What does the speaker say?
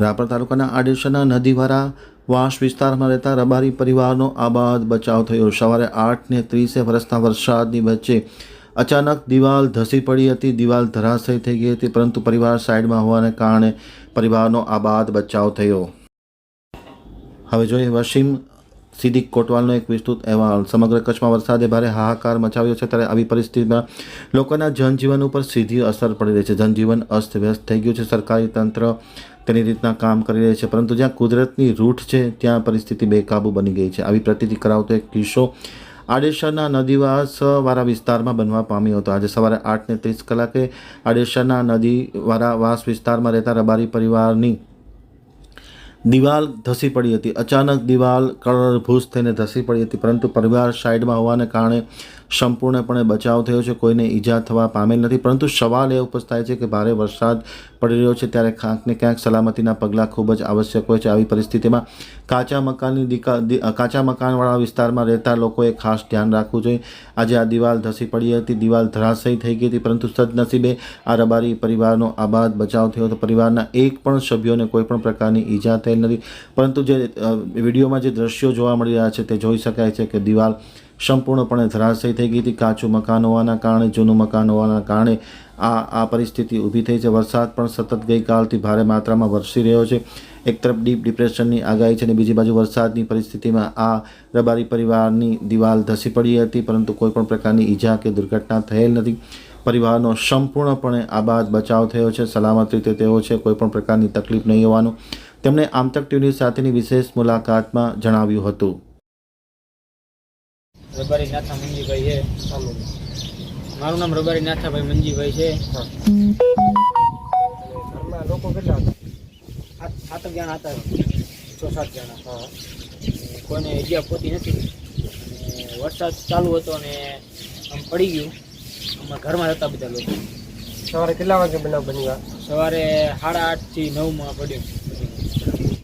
રાપર તાલુકાના આડેસરના નદીવાળા વાસ વિસ્તારમાં રહેતા રબારી પરિવારનો આબાદ બચાવ થયો. સવારે આઠને ત્રીસે વરસતા વરસાદની વચ્ચે અચાનક દિવાલ ધસી પડી હતી. દિવાલ ધરાશય થઈ ગઈ હતી, પરંતુ પરિવાર સાઈડમાં હોવાને કારણે પરિવારનો આબાદ બચાવ થયો. હવે જોઈએ વસીમ સિદ્દીક કોટવાલનો એક વિસ્તૃત અહેવાલ. સમગ્ર કચ્છમાં વરસાદે ભારે હાહાકાર મચાવ્યો છે ત્યારે આવી પરિસ્થિતિમાં લોકોના જનજીવન ઉપર સીધી અસર પડી રહી છે. જનજીવન અસ્તવ્યસ્ત થઈ ગયું છે. સરકારી તંત્ર તેની રીતના કામ કરી રહી છે, પરંતુ જ્યાં કુદરતની રૂઠ છે, ત્યાં પરિસ્થિતિ બેકાબૂ બની ગઈ છે. આવી પ્રતિતિ કરાવતો એક કિસ્સો આડેસરના નદીવાસવાળા વિસ્તારમાં બનવા પામ્યો હતો. આજે સવારે આઠને ત્રીસ કલાકે આડેસરના નદીવાળા વાસ વિસ્તારમાં રહેતા રબારી પરિવારની દિવાલ ધસી પડી હતી. અચાનક દિવાલ કળભૂસ થઈને ધસી પડી હતી, પરંતુ પરિવાર સાઈડમાં હોવાને કારણે સંપૂર્ણપણે બચાવ થયો છે. કોઈને ઈજા થવા પામેલ નથી, પરંતુ સવાલ એ ઉપસ્થિત થાય છે કે ભારે વરસાદ પડી રહ્યો છે ત્યારે ક્યાંક ને ક્યાંક સલામતીના પગલાં ખૂબ જ આવશ્યક હોય છે. આવી પરિસ્થિતિમાં કાચા મકાનની દીકા કાચા મકાનવાળા વિસ્તારમાં રહેતા લોકોએ ખાસ ધ્યાન રાખવું જોઈએ. આજે આ દિવાલ ધસી પડી હતી, દિવાલ ધરાશયી થઈ ગઈ હતી, પરંતુ સદનસીબે આ રબારી પરિવારનો આબાદ બચાવ થયો હતો. પરિવારના એક પણ સભ્યોને કોઈપણ પ્રકારની ઈજા થયેલ નથી. પરંતુ જે વિડીયોમાં જે દ્રશ્યો જોવા મળી રહ્યા છે તે જોઈ શકાય છે કે દિવાલ સંપૂર્ણપણે ધરાશયી થઈ ગઈ હતી. કાચું મકાન હોવાના કારણે, જૂનું મકાન હોવાના કારણે આ આ પરિસ્થિતિ ઊભી થઈ છે. વરસાદ પણ સતત ગઈકાલથી ભારે માત્રામાં વરસી રહ્યો છે. એક તરફ ડીપ ડિપ્રેશનની આગાહી છે અને બીજી બાજુ વરસાદની પરિસ્થિતિમાં આ રબારી પરિવારની દિવાલ ધસી પડી હતી, પરંતુ કોઈપણ પ્રકારની ઈજા કે દુર્ઘટના થયેલ નથી. પરિવારનો સંપૂર્ણપણે આબાદ બચાવ થયો છે. સલામત રીતે તેઓ છે. કોઈપણ પ્રકારની તકલીફ નહીં હોવાનું. તેમણે આમતક ટીવી સાથેની વિશેષ મુલાકાતમાં જણાવ્યું હતું. રબારી નાથા મંજીભાઈ છે. મારું નામ રબારી નાથાભાઈ મંજીભાઈ છે. ઘરમાં લોકો કેટલા હતા? સાત જણા હતા. છ સાત જણા. કોઈને ઈજા પોતી નથી. વરસાદ ચાલુ હતો ને આમ પડી ગયું. અમારા ઘરમાં હતા બધા લોકો. સવારે કેટલા વાગે બનાવ બની ગયા સવારે સાડા આઠથી નવમાં પડ્યું.